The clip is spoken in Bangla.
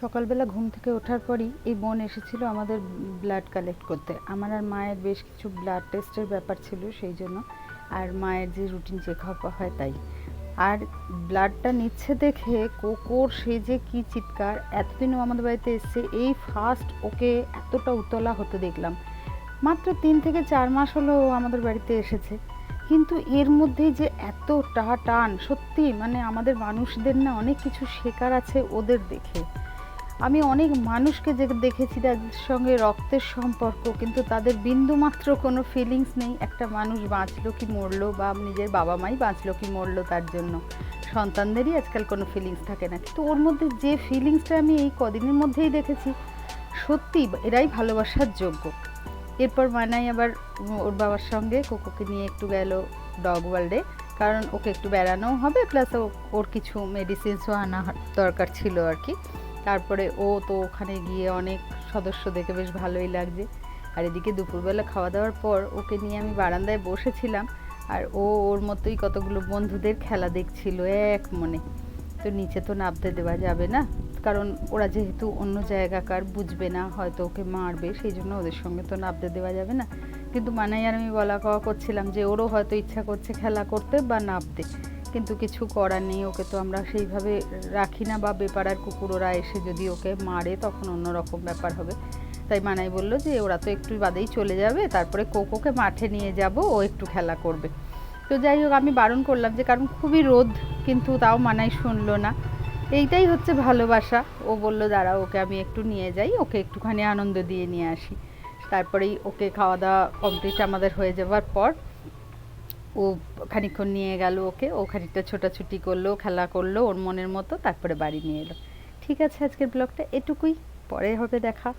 সকালবেলা ঘুম থেকে ওঠার পরই এই বোন এসেছিল আমাদের ব্লাড কালেক্ট করতে। আমার আর মায়ের বেশ কিছু ব্লাড টেস্টের ব্যাপার ছিল সেই জন্য, আর মায়ের যে রুটিন চেক আপ হয় তাই। আর ব্লাডটা নিচ্ছে দেখে কোকোর সে যে কি চিৎকার, এতদিনও আমাদের বাড়িতে এসছে, এই ফার্স্ট ওকে এতটা উতলা হতে দেখলাম। মাত্র তিন থেকে চার মাস হলো আমাদের বাড়িতে এসেছে। কিন্তু এর মধ্যেই যে এতটা টান, সত্যি মানে আমাদের মানুষদের না অনেক কিছু শেখার আছে ওদের দেখে। আমি অনেক মানুষকে যে দেখেছি তাদের সঙ্গে রক্তের সম্পর্ক, কিন্তু তাদের বিন্দু মাত্র কোনো ফিলিংস নেই। একটা মানুষ বাঁচলো কি মরলো বা নিজের বাবা মাই বাঁচলো কি মরলো তার জন্য। সন্তানদেরই আজকাল কোনো ফিলিংস থাকে না। কিন্তু ওর মধ্যে যে ফিলিংসটা আমি এই কদিনের মধ্যেই দেখেছি, সত্যি এরাই ভালোবাসার যোগ্য। এরপর মানাই আবার ওর বাবার সঙ্গে কোকোকে নিয়ে একটু গেল ডগ ওয়ার্ল্ডে কারণ ওকে একটু বেড়ানোও হবে প্লাস ওর কিছু মেডিসিনসও আনা দরকার ছিল আর কি। তারপরে ও তো ওখানে গিয়ে অনেক সদস্য দেখে বেশ ভালোই লাগছে। আর এদিকে দুপুরবেলা খাওয়া দাওয়ার পর ওকে নিয়ে আমি বারান্দায় বসেছিলাম আর ও ওর মতোই কতগুলো বন্ধুদের খেলা দেখছিল এক মনে। তো নিচে তো নামতে দেওয়া যাবে না, কারণ ওরা যেহেতু অন্য জায়গাকার বুঝবে না হয়তো ওকে মারবে, সেই জন্য ওদের সঙ্গে তো নামতে দেওয়া যাবে না। কিন্তু মানাই আর আমি বলা কওয়া করছিলাম যে ওরও হয়তো ইচ্ছা করছে খেলা করতে বা নামতে। কিন্তু কিছু করার নেই, ওকে তো আমরা সেইভাবে রাখি না বা বেপাড়ার কুকুরোরা এসে যদি ওকে মারে তখন অন্যরকম ব্যাপার হবে। তাই মানাই বলল যে ওরা তো একটু বাদেই চলে যাবে, তারপরে কোকোকে মাঠে নিয়ে যাব, ও একটু খেলা করবে। তো যাই হোক, আমি বারণ করলাম যে কারণ খুবই রোদ, কিন্তু তাও মানাই শুনলো না। এইটাই হচ্ছে ভালোবাসা। ও বলল, দাঁড়া, ওকে আমি একটু নিয়ে যাই, ওকে একটুখানি আনন্দ দিয়ে নিয়ে আসি। তারপরেই ওকে খাওয়া দাওয়া কমপ্লিট আমাদের হয়ে যাওয়ার পর ও খানিক্ষণ নিয়ে গেল ওকে, ও খানিকটা ছোটাছুটি করল, খেলা করল, ওর মনের মতো, তারপরে বাড়ি নিয়ে এলো। ঠিক আছে আজকের ব্লগটা এটুকুই, পরে হবে দেখা।